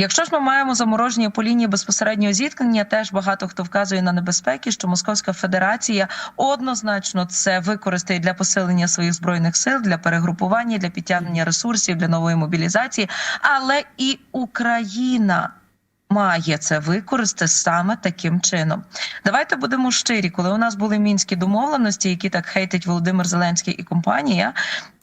Якщо ж ми маємо замороження по лінії безпосереднього зіткнення, теж багато хто вказує на небезпеки, що Московська Федерація однозначно це використає для посилення своїх збройних сил, для перегрупування, для підтягнення ресурсів, для нової мобілізації, але і Україна. Має це використати саме таким чином. Давайте будемо щирі. Коли у нас були мінські домовленості, які так хейтить Володимир Зеленський і компанія,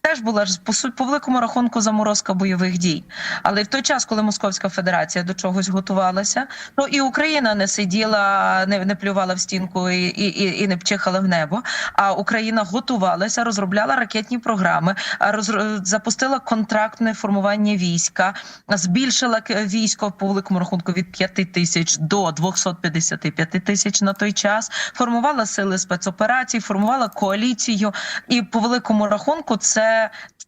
теж була ж по по великому рахунку заморозка бойових дій. Але в той час, коли Московська Федерація до чогось готувалася, то і Україна не сиділа, не, не плювала в стінку і, і, і, не пчихала в небо. А Україна готувалася, розробляла ракетні програми, роз, запустила контрактне формування війська, збільшила військо по великому рахунку від 5 тисяч до 255 тисяч на той час. Формувала сили спецоперацій, формувала коаліцію, і по великому рахунку це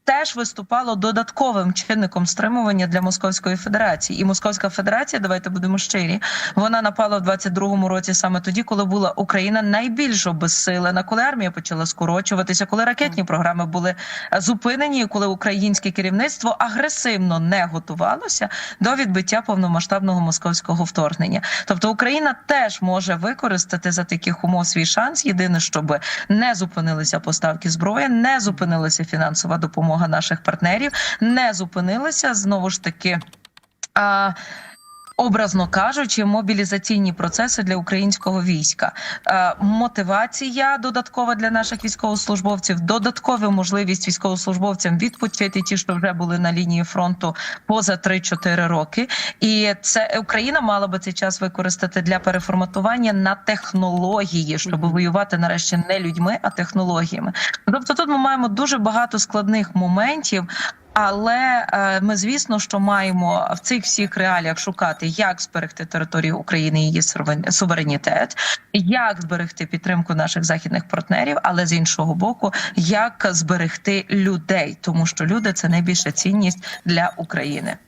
теж виступало додатковим чинником стримування для Московської Федерації. І Московська Федерація, давайте будемо щирі, вона напала в 22-му році саме тоді, коли була Україна найбільш обезсилена, коли армія почала скорочуватися, коли ракетні програми були зупинені, коли українське керівництво агресивно не готувалося до відбиття повномасштабного московського вторгнення. Тобто Україна теж може використати за таких умов свій шанс. Єдине, щоб не зупинилися поставки зброї, не зупинилася фінансова допомога наших партнерів, не зупинилася знову ж таки. Образно кажучи, мобілізаційні процеси для українського війська, Е, мотивація додаткова для наших військовослужбовців, додаткова можливість військовослужбовцям відпочити ті, що вже були на лінії фронту поза 3-4 роки. І це Україна мала би цей час використати для переформатування на технології, щоб воювати нарешті не людьми, а технологіями. Тобто, тут ми маємо дуже багато складних моментів. Але е, ми, звісно, що маємо в цих всіх реаліях шукати, як зберегти територію України її суверен- суверенітет, як зберегти підтримку наших західних партнерів, але з іншого боку, як зберегти людей, тому що люди це найбільша цінність для України.